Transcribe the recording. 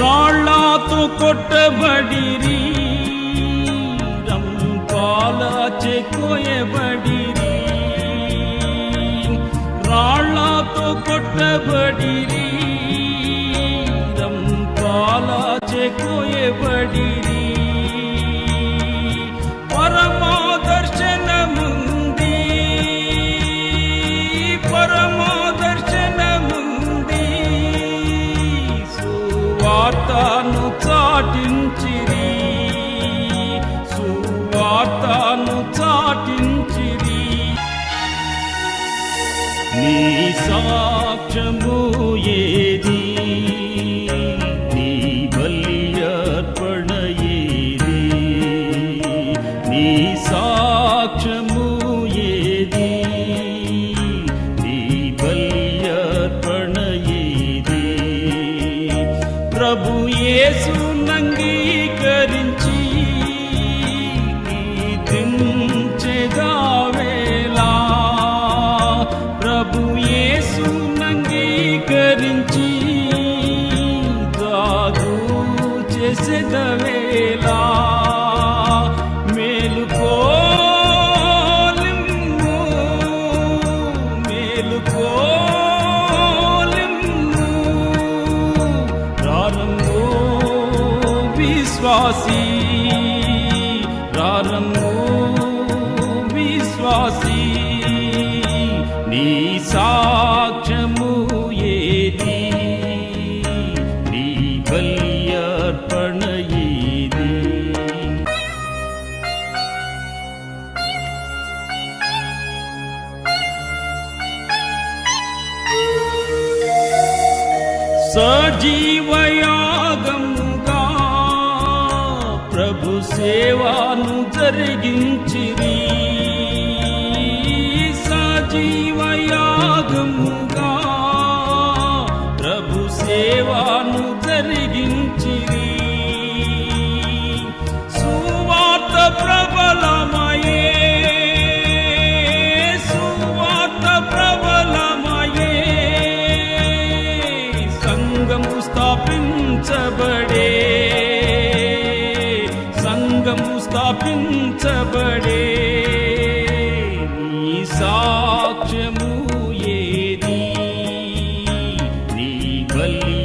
ರಾಳಾತು ಕೊಟ್ಟ ಬಡಿರಿ ರಂ ಪಾಲಾಚೆ ಕೊಯ ಬಡಿರಿ ರಾಳಾತು ಕೊಟ್ಟ ಬಡಿರಿ చాటించిరి సువార్తను చాటించిరి. నీ సాక్ష్యము ఏది? ప్రభు యేసు నంగీకరించి కీర్తించెదావేలా ప్రభు యేసు నంగీకరించి గాదు చేసేదవేలా విశ్వాసీ రారమ్మో విశ్వాసీ నీ సాక్ష్యము ఏది నీ సేవాను జరిగించిరి సజీవయాగముగా ప్రభు సేవాను జరిగించిరి సువార్త ప్రబలమయే సువార్త ప్రబలమయే. సంఘము స్థాపించబడే స్థాపించబడే నీ సాక్ష్యము ఏది? నీ బలి